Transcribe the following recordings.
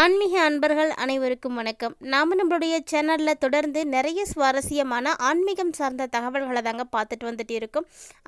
ஆன்மீக அன்பர்கள் அனைவருக்கும் வணக்கம். நாம் நம்மளுடைய சேனலில் தொடர்ந்து நிறைய சுவாரஸ்யமான ஆன்மீகம் சார்ந்த தகவல்களை தாங்க பார்த்துட்டு வந்துட்டு இருக்கோம்.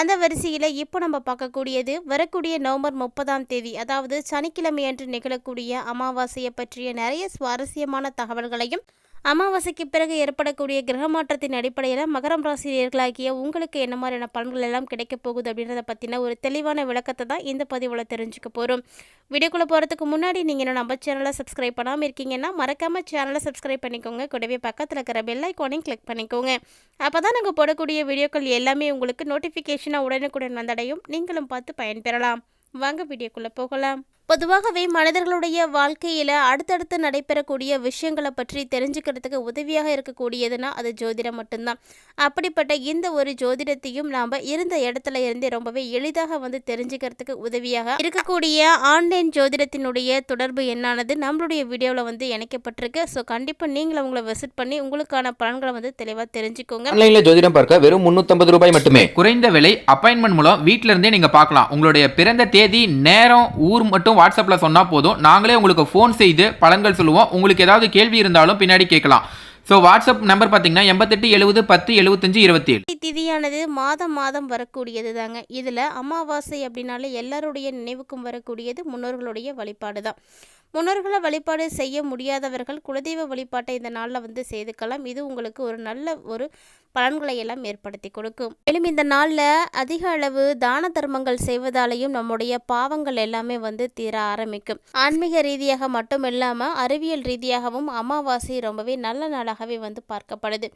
அந்த வரிசையில் இப்போ நம்ம பார்க்கக்கூடியது வரக்கூடிய நவம்பர் முப்பதாம் தேதி அதாவது சனிக்கிழமை அன்று நிகழக்கூடிய அமாவாசையை பற்றிய நிறைய சுவாரஸ்யமான தகவல்களையும் அமாவாசைக்கு பிறகு ஏற்படக்கூடிய கிரக மாற்றத்தின் அடிப்படையில் மகரம் ராசினியர்களாகிய உங்களுக்கு என்ன மாதிரியான பலன்கள் எல்லாம் கிடைக்க போகுது அப்படின்றத பற்றின ஒரு தெளிவான விளக்கத்தை தான் இந்த பதிவில் தெரிஞ்சுக்க போகிறோம் வீடியோக்குள்ளே போகிறதுக்கு முன்னாடி நீங்கள் என்னோட நம்ம சேனலை சப்ஸ்கிரைப் பண்ணாமல் இருக்கீங்கன்னா மறக்காமல் சேனலை சப்ஸ்கிரைப் பண்ணிக்கோங்க. கூடவே பக்கத்தில் இருக்கிற பெல் ஐக்கானையும் கிளிக் பண்ணிக்கோங்க. அப்போ தான் நாங்கள் போடக்கூடிய வீடியோக்கள் எல்லாமே உங்களுக்கு நோட்டிஃபிகேஷனாக உடனுக்குடன் வந்தடையும். நீங்களும் பார்த்து பயன்பெறலாம். வாங்க வீடியோக்குள்ளே போகலாம். பொதுவாகவே மனிதர்களுடைய வாழ்க்கையில் அடுத்தடுத்து நடைபெறக்கூடிய விஷயங்களை பற்றி தெரிஞ்சுக்கிறதுக்கு உதவியாக இருக்கக்கூடியதுன்னா அது ஜோதிடம் மட்டும்தான். அப்படிப்பட்ட இந்த ஒரு ஜோதிடத்தையும் நாம் இருந்த இடத்துல இருந்து ரொம்பவே எளிதாக வந்து தெரிஞ்சுக்கிறதுக்கு உதவியாக இருக்கக்கூடிய ஆன்லைன் ஜோதிடத்தினுடைய தொடர்பு என்னானது நம்மளுடைய வீடியோவில் வந்து இணைக்கப்பட்டிருக்கு. ஸோ கண்டிப்பாக நீங்களும் அவங்கள விசிட் பண்ணி உங்களுக்கான பலன்களை வந்து தெளிவாக தெரிஞ்சுக்கோங்க. ஆன்லைன்ல ஜோதிடம் பார்க்க வெறும் 350 ரூபாய் மட்டுமே. குறைந்த விலை அப்பாயின்மெண்ட் மூலம் வீட்ல இருந்தே நீங்க பார்க்கலாம். உங்களுடைய பிறந்த தேதி நேரம் ஊர் மட்டும் வாட்ஸ்அப்பில் சொன்னால் போதும். நாங்களே உங்களுக்கு ஃபோன் செய்து பலன்கள் சொல்லுவோம். உங்களுக்கு ஏதாவது கேள்வி இருந்தாலும் பின்னாடி கேட்கலாம். ஸோ வாட்ஸ்அப் நம்பர் பார்த்தீங்கன்னா எண்பத்தெட்டு எழுபது பத்து எழுபத்தஞ்சு இருபத்தி ஏழு திதியானது மாதம் மாதம் வரக்கூடியது தாங்க இதில் அமாவாசை அப்படின்னாலே எல்லாருடைய நினைவுக்கும் வரக்கூடியது முன்னோர்களுடைய வழிபாடு தான் முன்னோர்களை வழிபாடு செய்ய முடியாதவர்கள் குலதெய்வ வழிபாட்டை இந்த நாளில் வந்து செய்துக்கலாம். இது உங்களுக்கு ஒரு நல்ல ஒரு பலன்களை எல்லாம் ஏற்படுத்தி கொடுக்கும். மேலும் இந்த நாளில் அதிக அளவு தான தர்மங்கள் செய்வதாலையும் நம்முடைய பாவங்கள் எல்லாமே வந்து தீர ஆரம்பிக்கும். ஆன்மீக ரீதியாக மட்டும் இல்லாமல் அறிவியல் ரீதியாகவும் அமாவாசை ரொம்பவே நல்ல நாளாகவே வந்து பார்க்கப்படுது.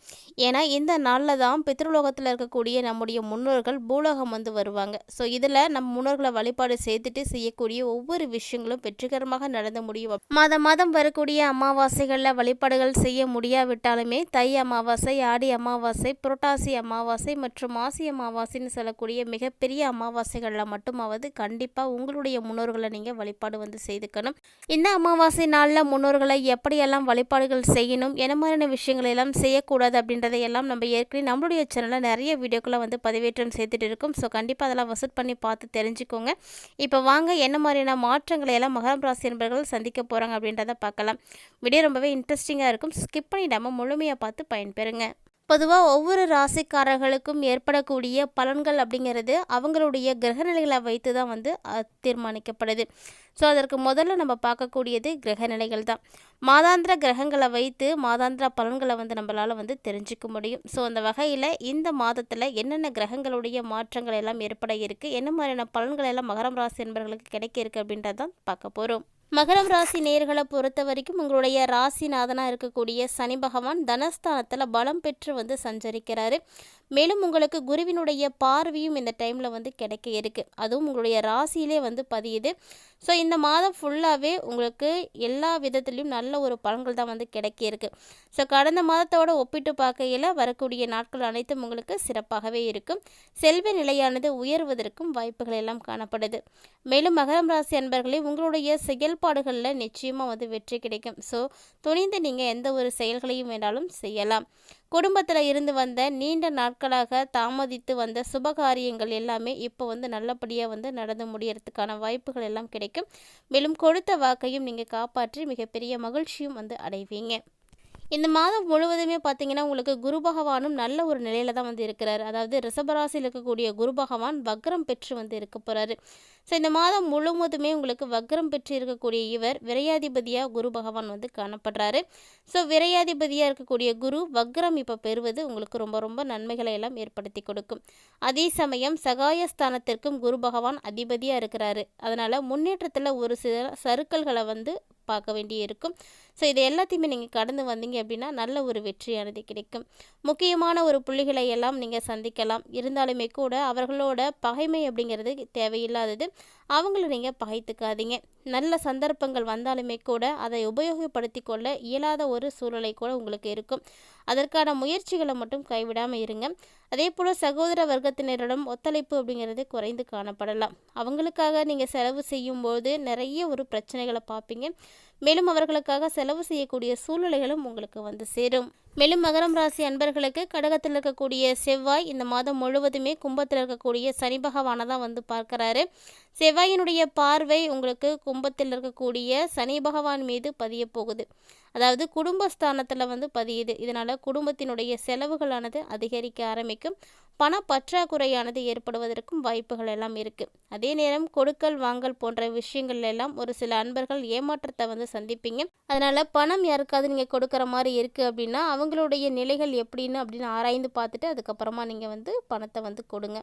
ஏன்னா இந்த நாளில் தான் பித்ருலோகத்தில் இருக்கக்கூடிய நம்முடைய முன்னோர்கள் பூலோகம் வந்து வருவாங்க. ஸோ இதில் நம் முன்னோர்களை வழிபாடு செய்துட்டு செய்யக்கூடிய ஒவ்வொரு விஷயங்களும் வெற்றிகரமாக நடந்து முடியும். மாதம் மாதம் வரக்கூடிய அமாவாசைகளில் வழிபாடுகள் செய்ய முடியாவிட்டாலுமே தை அமாவாசை ஆடி அமாவாசை புரட்டாசி அமாவாசை மற்றும் ஆசி அமாவாசைன்னு சொல்லக்கூடிய மிகப்பெரிய அமாவாசைகளில் மட்டுமாவது கண்டிப்பாக உங்களுடைய முன்னோர்களை நீங்கள் வழிபாடு வந்து செய்துக்கணும். இந்த அமாவாசை நாளில் முன்னோர்களை எப்படியெல்லாம் வழிபாடுகள் செய்யணும் என்ன மாதிரியான விஷயங்களை எல்லாம் செய்யக்கூடாது அப்படின்றதை எல்லாம் நம்ம ஏற்கனவே நம்மளுடைய சேனலில் நிறைய வீடியோக்களை வந்து பதிவேற்றம் செய்துட்டு இருக்கோம். ஸோ கண்டிப்பாக அதெல்லாம் விசிட் பண்ணி பார்த்து தெரிஞ்சுக்கோங்க. இப்போ வாங்க என்ன மாதிரியான மாற்றங்களை எல்லாம் மகரம் ராசி என்பர்கள் சந்திக்க போகிறாங்க அப்படின்றத பார்க்கலாம். வீடியோ ரொம்பவே இன்ட்ரெஸ்டிங்காக இருக்கும். ஸ்கிப் பண்ணிடாமல் முழுமையாக பார்த்து பயன்பெறுங்க. பொதுவாக ஒவ்வொரு ராசிக்காரர்களுக்கும் ஏற்படக்கூடிய பலன்கள் அப்படிங்கிறது அவங்களுடைய கிரகநிலைகளை வைத்து தான் வந்து தீர்மானிக்கப்படுது. ஸோ அதற்கு முதல்ல நம்ம பார்க்கக்கூடியது கிரகநிலைகள் தான் மாதாந்திர கிரகங்களை வைத்து மாதாந்திர பலன்களை வந்து நம்மளால் வந்து தெரிஞ்சுக்க முடியும். ஸோ அந்த வகையில் இந்த மாதத்தில் என்னென்ன கிரகங்களுடைய மாற்றங்கள் எல்லாம் ஏற்பட இருக்குது என்ன மாதிரியான பலன்கள் எல்லாம் மகரம் ராசி என்பவர்களுக்கு கிடைக்க இருக்குது அப்படின்றதான் பார்க்க போகிறோம் மகரம் ராசி நேர்களை பொறுத்த வரைக்கும் உங்களுடைய ராசிநாதனாக இருக்கக்கூடிய சனி பகவான் தனஸ்தானத்தில் பலம் பெற்று வந்து சஞ்சரிக்கிறாரு. மேலும் உங்களுக்கு குருவினுடைய பார்வையும் இந்த டைமில் வந்து கிடைக்க இருக்குது அதுவும் உங்களுடைய ராசியிலே வந்து பதியுது. ஸோ இந்த மாதம் ஃபுல்லாகவே உங்களுக்கு எல்லா விதத்துலேயும் நல்ல ஒரு பலன்கள் தான் வந்து கிடைக்க இருக்குது ஸோ கடந்த மாதத்தோட ஒப்பிட்டு பார்க்கையில் வரக்கூடிய நாட்கள் அனைத்தும் உங்களுக்கு சிறப்பாகவே இருக்கும். செல்வ நிலையானது உயர்வதற்கும் வாய்ப்புகள் எல்லாம் காணப்படுது. மேலும் மகரம் ராசி அன்பர்களே உங்களுடைய செயல்பாடுகளில் நிச்சயமாக வந்து வெற்றி கிடைக்கும். ஸோ துணிந்து நீங்கள் எந்த ஒரு செயல்களையும் வேண்டாலும் செய்யலாம். குடும்பத்தில் இருந்து வந்த நீண்ட நாட்களாக தாமதித்து வந்த சுபகாரியங்கள் எல்லாமே இப்போ வந்து நல்லபடியாக வந்து நடந்து முடியறதுக்கான வாய்ப்புகள் எல்லாம் கிடைக்கும். மேலும் கொடுத்த வாக்கையும் நீங்கள் காப்பாற்றி மிகப்பெரிய மகிழ்ச்சியும் வந்து அடைவீங்க. இந்த மாதம் முழுவதுமே பார்த்தீங்கன்னா உங்களுக்கு குரு பகவானும் நல்ல ஒரு நிலையில தான் வந்து இருக்கிறார். அதாவது ரிஷபராசியில் இருக்கக்கூடிய குரு பகவான் வக்ரம் பெற்று வந்து இருக்க போகிறாரு ஸோ இந்த மாதம் முழுவதுமே உங்களுக்கு வக்ரம் பெற்று இருக்கக்கூடிய இவர் விரையாதிபதியாக குரு பகவான் வந்து காணப்படுறாரு. ஸோ விரையாதிபதியாக இருக்கக்கூடிய குரு வக்ரம் இப்போ பெறுவது உங்களுக்கு ரொம்ப ரொம்ப நன்மைகளை எல்லாம் ஏற்படுத்தி கொடுக்கும். அதே சமயம் சகாயஸ்தானத்திற்கும் குரு பகவான் அதிபதியாக இருக்கிறாரு. அதனால் முன்னேற்றத்தில் ஒரு சில சறுக்கல்களை வந்து பார்க்க வேண்டியிருக்கும். இருக்கும் ஸோ இது எல்லாத்தையுமே நீங்கள் கடந்து வந்தீங்க அப்படின்னா நல்ல ஒரு வெற்றியானது கிடைக்கும். முக்கியமான ஒரு புள்ளிகளை எல்லாம் நீங்கள் சந்திக்கலாம். இருந்தாலுமே கூட அவர்களோட பகைமை அப்படிங்கிறது தேவையில்லாதது. அவங்கள நீங்கள் பகைத்துக்காதீங்க நல்ல சந்தர்ப்பங்கள் வந்தாலுமே கூட அதை உபயோகப்படுத்தி கொள்ள இயலாத ஒரு சூழலை கூட உங்களுக்கு இருக்கும். அதற்கான முயற்சிகளை மட்டும் கைவிடாமல் இருங்க. அதே போல் சகோதர வர்க்கத்தினரிடம் ஒத்துழைப்பு அப்படிங்கிறது குறைந்து காணப்படலாம். அவங்களுக்காக நீங்கள் செலவு செய்யும்போது நிறைய ஒரு பிரச்சனைகளை பார்ப்பீங்க. மேலும் அவர்களுக்காக செலவு செய்யக்கூடிய சூழ்நிலைகளும் உங்களுக்கு வந்து சேரும். மேலும் மகரம் ராசி அன்பர்களுக்கு கடகத்தில் இருக்கக்கூடிய செவ்வாய் இந்த மாதம் முழுவதுமே கும்பத்தில் இருக்கக்கூடிய சனி பகவானை தான் வந்து பார்க்குறாரு. செவ்வாயினுடைய பார்வை உங்களுக்கு கும்பத்தில் இருக்கக்கூடிய சனி பகவான் மீது பதிய போகுது. அதாவது குடும்பஸ்தானத்தில் வந்து பதியுது. இதனால் குடும்பத்தினுடைய செலவுகளானது அதிகரிக்க ஆரம்பிக்கும். பண பற்றாக்குறையானது ஏற்படுவதற்கும் வாய்ப்புகள் எல்லாம் இருக்குது அதே நேரம் கொடுக்கல் வாங்கல் போன்ற விஷயங்கள் எல்லாம் ஒரு சில அன்பர்கள் ஏமாற்றத்தை வந்து சந்திப்பீங்க. அதனால் பணம் யாருக்காவது நீங்கள் கொடுக்குற மாதிரி இருக்குது அப்படின்னா அவங்களுடைய நிலைகள் எப்படின்னு அப்படின்னு ஆராய்ந்து பார்த்துட்டு அதுக்கப்புறமா நீங்கள் வந்து பணத்தை வந்து கொடுங்க.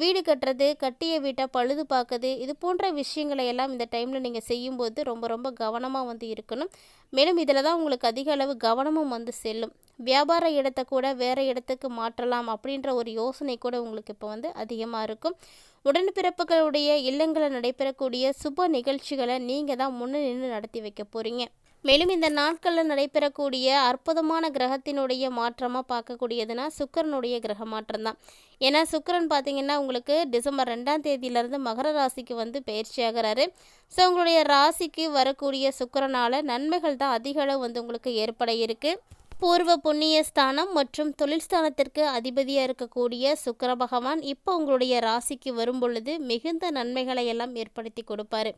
வீடு கட்டுறது கட்டிய வீட்டை பழுது பார்க்குது இது போன்ற விஷயங்களை எல்லாம் இந்த டைமில் நீங்கள் செய்யும்போது ரொம்ப ரொம்ப கவனமாக வந்து இருக்கணும். மேலும் இதில் தான் உங்களுக்கு அதிக அளவு கவனமும் வந்து செல்லும். வியாபார இடத்தை கூட வேறு இடத்துக்கு மாற்றலாம் அப்படின்ற ஒரு யோசனை கூட உங்களுக்கு இப்போ வந்து அதிகமாக இருக்கும். உடன்பிறப்புகளுடைய இல்லங்களில் நடைபெறக்கூடிய சுப நிகழ்ச்சிகளை நீங்கள் தான் முன்னே நின்று நடத்தி வைக்க போகிறீங்க மேலும் இந்த நாட்களில் நடைபெறக்கூடிய அற்புதமான கிரகத்தினுடைய மாற்றமாக பார்க்கக்கூடியதுன்னா சுக்கரனுடைய கிரக மாற்றம் தான். ஏன்னா சுக்கரன் பார்த்தீங்கன்னா உங்களுக்கு டிசம்பர் ரெண்டாம் தேதியிலேருந்து மகர ராசிக்கு வந்து பயிற்சி ஆகிறாரு ஸோ உங்களுடைய ராசிக்கு வரக்கூடிய சுக்கரனால் நன்மைகள் தான் அதிக அளவு வந்து உங்களுக்கு ஏற்பட இருக்குது பூர்வ புண்ணிய ஸ்தானம் மற்றும் தொழில் ஸ்தானத்திற்கு அதிபதியாக இருக்கக்கூடிய சுக்கர பகவான் இப்போ உங்களுடைய ராசிக்கு வரும் பொழுது மிகுந்த நன்மைகளை எல்லாம் ஏற்படுத்தி கொடுப்பார்.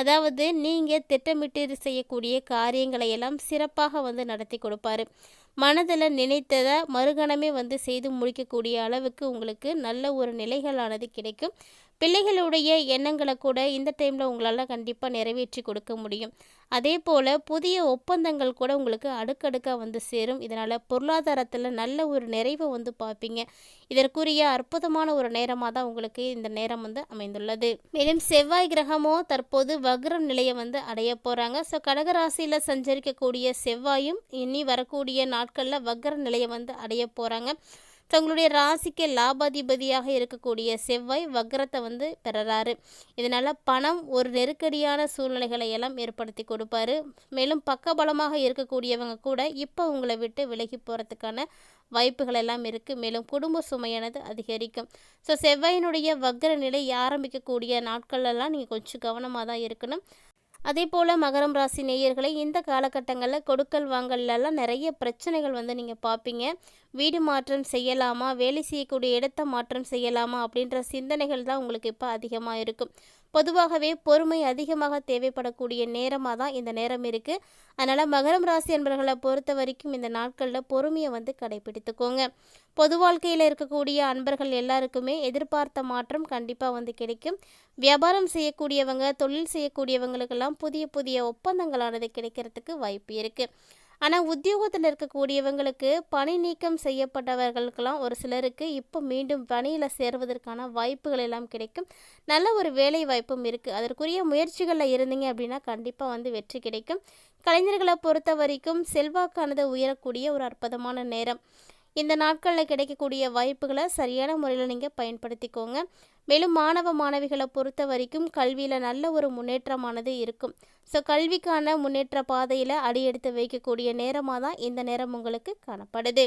அதாவது நீங்கள் திட்டமிட்டு செய்யக்கூடிய காரியங்களை எல்லாம் சிறப்பாக வந்து நடத்தி கொடுப்பாரு. மனதில் நினைத்ததை மறுகணமே வந்து செய்து முடிக்கக்கூடிய அளவுக்கு உங்களுக்கு நல்ல ஒரு நிலைகளானது கிடைக்கும். பிள்ளைகளுடைய எண்ணங்களை கூட இந்த டைமில் உங்களால் கண்டிப்பாக நிறைவேற்றி கொடுக்க முடியும். அதே போல் புதிய ஒப்பந்தங்கள் கூட உங்களுக்கு அடுக்கடுக்காக வந்து சேரும். இதனால் பொருளாதாரத்தில் நல்ல ஒரு நிறைவை வந்து பார்ப்பீங்க. இதற்குரிய அற்புதமான ஒரு நேரமாக தான் உங்களுக்கு இந்த நேரம் வந்து அமைந்துள்ளது. மேலும் செவ்வாய் கிரகமோ தற்போது வக்ரம் நிலையை வந்து அடைய போகிறாங்க ஸோ கடகராசியில் சஞ்சரிக்கக்கூடிய செவ்வாயும் இனி வரக்கூடிய நாட்களில் வக்கர நிலையை வந்து அடைய போகிறாங்க தங்களுடைய ராசிக்கு லாபாதிபதியாக இருக்கக்கூடிய செவ்வாய் வக்ரத்தை வந்து பெறறாரு. இதனால் பணம் ஒரு நெருக்கடியான சூழ்நிலைகளை எல்லாம் ஏற்படுத்தி கொடுப்பாரு. மேலும் பக்கபலமாக இருக்கக்கூடியவங்க கூட இப்போ உங்களை விட்டு விலகி போகிறதுக்கான வாய்ப்புகள் எல்லாம் இருக்குது மேலும் குடும்ப சுமையானது அதிகரிக்கும். ஸோ செவ்வாயினுடைய வக்ர நிலை ஆரம்பிக்கக்கூடிய நாட்களெல்லாம் நீங்கள் கொஞ்சம் கவனமாக தான் இருக்கணும். அதே போல் மகரம் ராசி நேயர்களை இந்த காலகட்டங்களில் கொடுக்கல் வாங்கல்லாம் நிறைய பிரச்சனைகள் வந்து நீங்கள் பார்ப்பீங்க. வீடு மாற்றம் செய்யலாமா? வேலை செய்யக்கூடிய இடத்த மாற்றம் செய்யலாமா? அப்படின்ற சிந்தனைகள் தான் உங்களுக்கு இப்போ அதிகமாக இருக்கும். பொதுவாகவே பொறுமை அதிகமாக தேவைப்படக்கூடிய நேரமாக தான் இந்த நேரம் இருக்குது அதனால் மகரம் ராசி அன்பர்களை பொறுத்த வரைக்கும் இந்த நாட்களில் பொறுமையை வந்து கடைபிடித்துக்கோங்க. பொது வாழ்க்கையில் இருக்கக்கூடிய அன்பர்கள் எல்லாருக்குமே எதிர்பார்த்த மாற்றம் கண்டிப்பாக வந்து கிடைக்கும். வியாபாரம் செய்யக்கூடியவங்க தொழில் செய்யக்கூடியவங்களுக்கெல்லாம் புதிய புதிய ஒப்பந்தங்களானது கிடைக்கிறதுக்கு வாய்ப்பு இருக்குது ஆனால் உத்தியோகத்தில் இருக்கக்கூடியவங்களுக்கு பணி நீக்கம் செய்யப்பட்டவர்களுக்கெல்லாம் ஒரு சிலருக்கு இப்போ மீண்டும் பணியில் சேர்வதற்கான வாய்ப்புகள் எல்லாம் கிடைக்கும். நல்ல ஒரு வேலை வாய்ப்பும் இருக்குது அதற்குரிய முயற்சிகளில் இருந்தீங்க அப்படின்னா கண்டிப்பாக வந்து வெற்றி கிடைக்கும். கலைஞர்களை பொறுத்த வரைக்கும் செல்வாக்கானது உயரக்கூடிய ஒரு அற்புதமான நேரம். இந்த நாட்களில் கிடைக்கக்கூடிய வாய்ப்புகளை சரியான முறையில் நீங்கள் பயன்படுத்திக்கோங்க. மேலும் மாணவ மாணவிகளை பொறுத்த வரைக்கும் கல்வியில் நல்ல ஒரு முன்னேற்றமானது இருக்கும். ஸோ கல்விக்கான முன்னேற்ற பாதையில் அடியெடுத்து வைக்கக்கூடிய நேரமாக தான் இந்த நேரம் உங்களுக்கு காணப்படுது.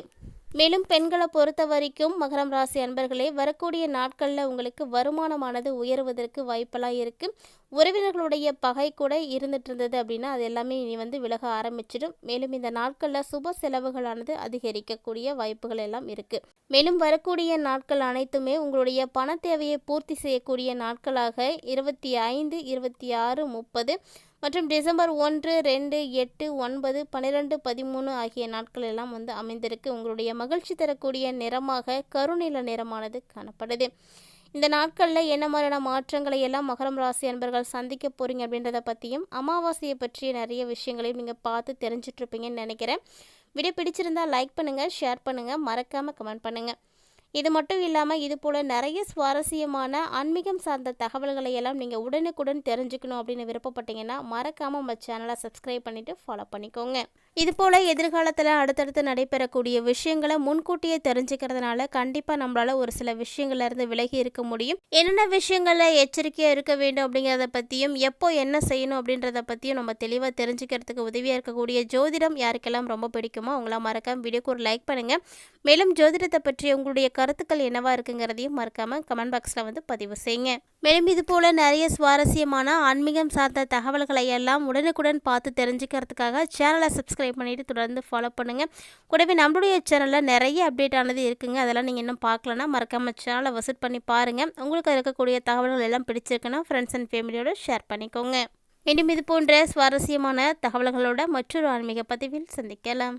மேலும் பெண்களை பொறுத்த வரைக்கும் மகரம் ராசி அன்பர்களே வரக்கூடிய நாட்களில் உங்களுக்கு வருமானமானது உயருவதற்கு வாய்ப்பெல்லாம் இருக்குது உறவினர்களுடைய பகை கூட இருந்துட்டு இருந்தது அப்படின்னா அது எல்லாமே இனி வந்து விலக ஆரம்பிச்சிடும். மேலும் இந்த நாட்களில் சுப செலவுகளானது அதிகரிக்கக்கூடிய வாய்ப்புகள் எல்லாம் இருக்குது மேலும் வரக்கூடிய நாட்கள் அனைத்துமே உங்களுடைய பண தேவையை பூர்த்தி செய்யக்கூடிய நாட்களாக இருபத்தி ஐந்து இருபத்தி ஆறு முப்பது மற்றும் டிசம்பர் ஒன்று ரெண்டு எட்டு ஒன்பது பன்னிரெண்டு பதிமூணு ஆகிய நாட்கள் எல்லாம் வந்து அமைந்திருக்கு. உங்களுடைய மகிழ்ச்சி தரக்கூடிய நிறமாக கருநில நிறமானது காணப்படுது. இந்த நாட்களில் என்ன மாதிரியான மாற்றங்களை எல்லாம் மகரம் ராசி அன்பர்கள் சந்திக்க போகிறீங்க அப்படின்றத பற்றியும் அமாவாசையை பற்றிய நிறைய விஷயங்களையும் நீங்கள் பார்த்து தெரிஞ்சிட்ருப்பீங்கன்னு நினைக்கிறேன். வீடியோ பிடிச்சிருந்தால் லைக் பண்ணுங்கள் ஷேர் பண்ணுங்கள் மறக்காமல் கமெண்ட் பண்ணுங்கள் இது மட்டும் இல்லாமல் இது போல் நிறைய சுவாரஸ்யமான ஆன்மீகம் சார்ந்த தகவல்களை எல்லாம் நீங்கள் உடனுக்குடன் தெரிஞ்சுக்கணும் அப்படின்னு விருப்பப்பட்டீங்கன்னா மறக்காமல் நம்ம சேனலை சப்ஸ்கிரைப் பண்ணிவிட்டு ஃபாலோ பண்ணிக்கோங்க. இதுபோல் எதிர்காலத்தில் அடுத்தடுத்து நடைபெறக்கூடிய விஷயங்களை முன்கூட்டியே தெரிஞ்சுக்கிறதுனால கண்டிப்பாக நம்மளால் ஒரு சில விஷயங்கள்லேருந்து விலகி இருக்க முடியும். என்னென்ன விஷயங்களில் எச்சரிக்கையாக இருக்க வேண்டும் அப்படிங்கிறத பற்றியும் எப்போ என்ன செய்யணும் அப்படின்றத பற்றியும் நம்ம தெளிவாக தெரிஞ்சுக்கிறதுக்கு உதவியாக இருக்கக்கூடிய ஜோதிடம் யாருக்கெல்லாம் ரொம்ப பிடிக்குமோ அவங்களாம் மறக்காமல் வீடியோக்கு ஒரு லைக் பண்ணுங்கள் மேலும் ஜோதிடத்தை பற்றி உங்களுடைய கருத்துக்கள் என்னவாக இருக்குங்கிறதையும் மறக்காமல் கமெண்ட் பாக்ஸில் வந்து பதிவு செய்யுங்க. மேலும் இது போல் நிறைய சுவாரஸ்யமான ஆன்மீகம் சார்ந்த தகவல்களை எல்லாம் உடனுக்குடன் பார்த்து தெரிஞ்சுக்கிறதுக்காக சேனலை சப்ஸ்கிரைப் பண்ணிட்டு தொடர்ந்து ஃபாலோ பண்ணுங்கள் கூடவே நம்மளுடைய சேனலில் நிறைய அப்டேட் ஆனது இருக்குங்க. அதெல்லாம் நீங்கள் இன்னும் பார்க்கலன்னா மறக்காம சேனலை விசிட் பண்ணி பாருங்கள் உங்களுக்கு இருக்கக்கூடிய தகவல்கள் எல்லாம் பிடிச்சிருக்குன்னா ஃப்ரெண்ட்ஸ் அண்ட் ஃபேமிலியோடு ஷேர் பண்ணிக்கோங்க. மீண்டும் இது போன்ற சுவாரஸ்யமான தகவல்களோட மற்றொரு ஆன்மீக பதிவில் சந்திக்கலாம்.